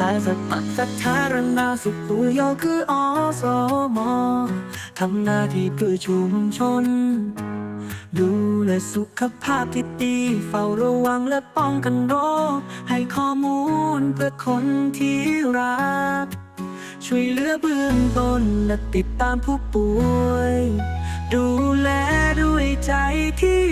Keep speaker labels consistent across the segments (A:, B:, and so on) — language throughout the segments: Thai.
A: สมัครสาธารณสุขตัวย่อคืออสมทำหน้าที่เพื่อชุมชน ดูแลสุขภาพที่ดี เฝ้าระวังและป้องกันโรค ให้ข้อมูลเพื่อคนที่รัก ช่วยเหลือเบื้องต้นและติดตามผู้ป่วย ดูแลด้วยใจที่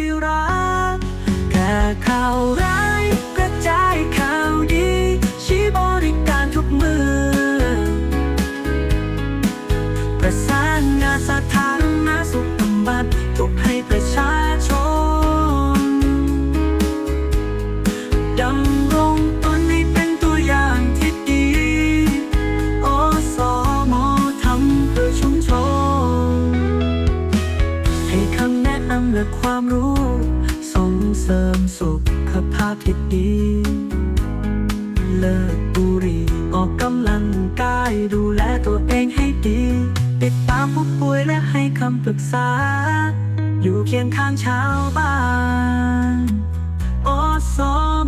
A: ประสานงานสาธารณสุขบำบัดทุกให้ประชาชนดำรงตนให้เป็นตัวอย่างที่ดีอสมทำเพื่อชุมชนให้คำแนะนำและความรู้ส่งเสริมสุขภาพที่ดีเลิกบุหรี่ออกกำลังกายดูแลตัวเอง และให้คำปรึกษา อยู่เคียงข้างชาวบ้านอส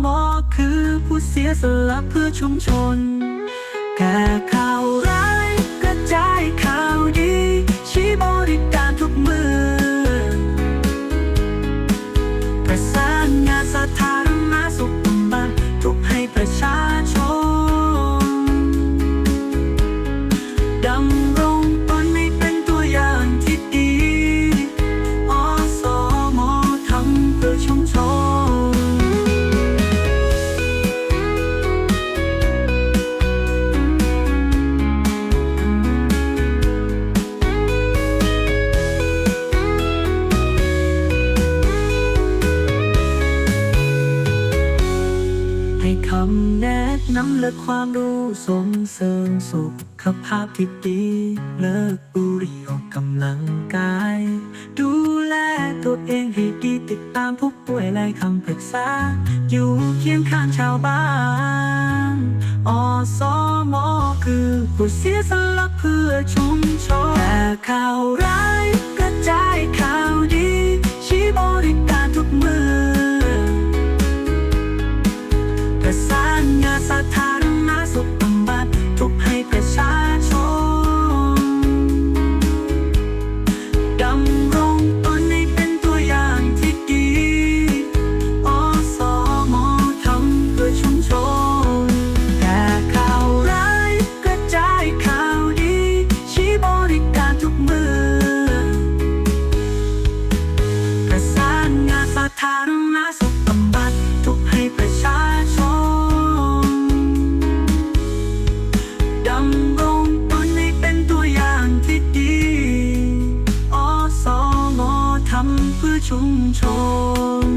A: มคือผู้เสียสละเพื่อชุมชน แก่ข่าวำแนะนำและความรู้ส่งเสริมสุขภาพที่ดีเลิกบุหรี่ออกกำลังกาย ดูแลตัวเองให้ดีติดตามผู้ป่วยและคำปรึกษา อยู่เคียงข้างชาวบ้านอสมคือผู้เสียสละเพื่อชุมชนแต่ข่าวร้าย ธารณสุขบำบัดทุกให้ประชาชนดำรงตนให้เป็นตัวอย่างที่ดีอสมทำเพื่อชุมชน